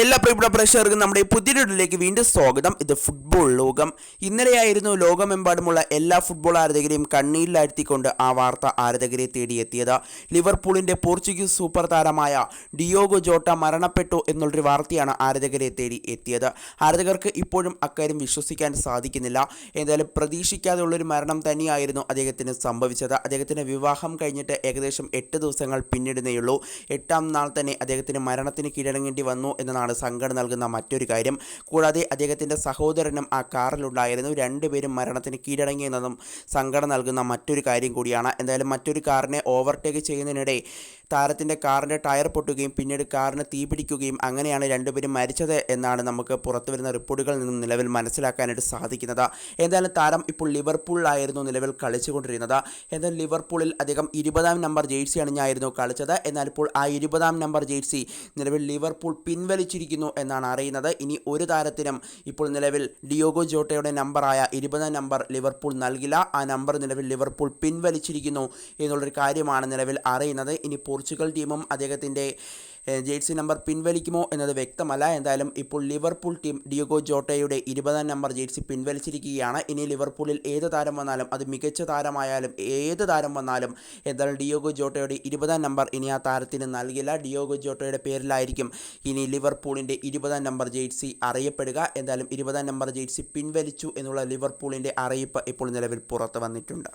എല്ലാ പ്രിയപ്പെട്ട പ്രേക്ഷകർക്കും നമ്മുടെ പുതിയ വീഡിയോയിലേക്ക് വീണ്ടും സ്വാഗതം. ഇത് ഫുട്ബോൾ ലോകം. ഇന്നലെയായിരുന്നു ലോകമെമ്പാടുമുള്ള എല്ലാ ഫുട്ബോൾ ആരാധകരെയും കണ്ണീരിലാഴ്ത്തിക്കൊണ്ട് ആ വാർത്ത ആരാധകരെ തേടിയെത്തിയത്. ലിവർപൂളിന്റെ പോർച്ചുഗീസ് സൂപ്പർ താരമായ ഡിയോഗോ ജോട്ട മരണപ്പെട്ടു എന്നുള്ളൊരു വാർത്തയാണ് ആരാധകരെ തേടി എത്തിയത്. ആരാധകർക്ക് ഇപ്പോഴും അക്കാര്യം വിശ്വസിക്കാൻ സാധിക്കുന്നില്ല. എന്തായാലും പ്രതീക്ഷിക്കാതെ ഉള്ളൊരു മരണം തന്നെയായിരുന്നു അദ്ദേഹത്തിന് സംഭവിച്ചത്. അദ്ദേഹത്തിന്റെ വിവാഹം കഴിഞ്ഞിട്ട് ഏകദേശം എട്ട് ദിവസങ്ങൾ പിന്നിടുന്നേയുള്ളൂ. എട്ടാം നാൾ തന്നെ അദ്ദേഹത്തിന് മരണത്തിന് കീഴടങ്ങേണ്ടി വന്നു എന്നതാണ് സങ്കടം നൽകുന്ന മറ്റൊരു കാര്യം. കൂടാതെ അദ്ദേഹത്തിന്റെ സഹോദരനും ആ കാറിലുണ്ടായിരുന്നു. രണ്ടുപേരും മരണത്തിന് കീഴടങ്ങിയെന്നതും സംഘടന നൽകുന്ന മറ്റൊരു കാര്യം കൂടിയാണ്. എന്തായാലും മറ്റൊരു കാറിനെ ഓവർടേക്ക് ചെയ്യുന്നതിനിടെ താരത്തിന്റെ കാറിന്റെ ടയർ പൊട്ടുകയും പിന്നീട് കാറിന് തീപിടിക്കുകയും അങ്ങനെയാണ് രണ്ടുപേരും മരിച്ചത് എന്നാണ് നമുക്ക് പുറത്തു വരുന്ന റിപ്പോർട്ടുകളിൽ നിന്നും നിലവിൽ മനസ്സിലാക്കാനായിട്ട് സാധിക്കുന്നത്. എന്തായാലും താരം ഇപ്പോൾ ലിവർപൂളിലായിരുന്നു നിലവിൽ കളിച്ചുകൊണ്ടിരുന്നത്. എന്നാൽ ലിവർപൂളിൽ അദ്ദേഹം ഇരുപതാം നമ്പർ ജേഴ്സി അണിഞ്ഞായിരുന്നു കളിച്ചത്. എന്നാൽ ഇപ്പോൾ ആ ഇരുപതാം നമ്പർ ജേഴ്സി നിലവിൽ ലിവർപൂൾ പിൻവലിച്ചിരിക്കുന്നു എന്നാണ് അറിയുന്നത്. ഇനി ഒരു താരത്തിനും ഇപ്പോൾ നിലവിൽ ഡിയോഗോ ജോട്ടയുടെ നമ്പറായ ഇരുപതാം നമ്പർ ലിവർപൂൾ നൽകില്ല. ആ നമ്പർ നിലവിൽ ലിവർപൂൾ പിൻവലിച്ചിരിക്കുന്നു എന്നുള്ളൊരു കാര്യമാണ് നിലവിൽ അറിയുന്നത്. ഇനി പോർച്ചുഗൽ ടീമും അദ്ദേഹത്തിന്റെ ജേഴ്സി നമ്പർ പിൻവലിക്കുമോ എന്നത് വ്യക്തമല്ല. എന്തായാലും ഇപ്പോൾ ലിവർപൂൾ ടീം ഡിയോഗോ ജോട്ടയുടെ ഇരുപതാം നമ്പർ ജേഴ്സി പിൻവലിച്ചിരിക്കുകയാണ്. ഇനി ലിവർപൂളിൽ ഏത് താരം വന്നാലും അത് മികച്ച താരമായാലും ഏത് താരം വന്നാലും എന്തായാലും ഡിയോഗോ ജോട്ടയുടെ ഇരുപതാം നമ്പർ ഇനി ആ താരത്തിന് നൽകില്ല. ഡിയോഗോ ജോട്ടയുടെ പേരിലായിരിക്കും ഇനി ലിവർപൂളിന്റെ ഇരുപതാം നമ്പർ ജേഴ്സി അറിയപ്പെടുക. എന്തായാലും ഇരുപതാം നമ്പർ ജേഴ്സി പിൻവലിച്ചു എന്നുള്ള ലിവർപൂളിന്റെ അറിയിപ്പ് ഇപ്പോൾ നിലവിൽ പുറത്ത് വന്നിട്ടുണ്ട്.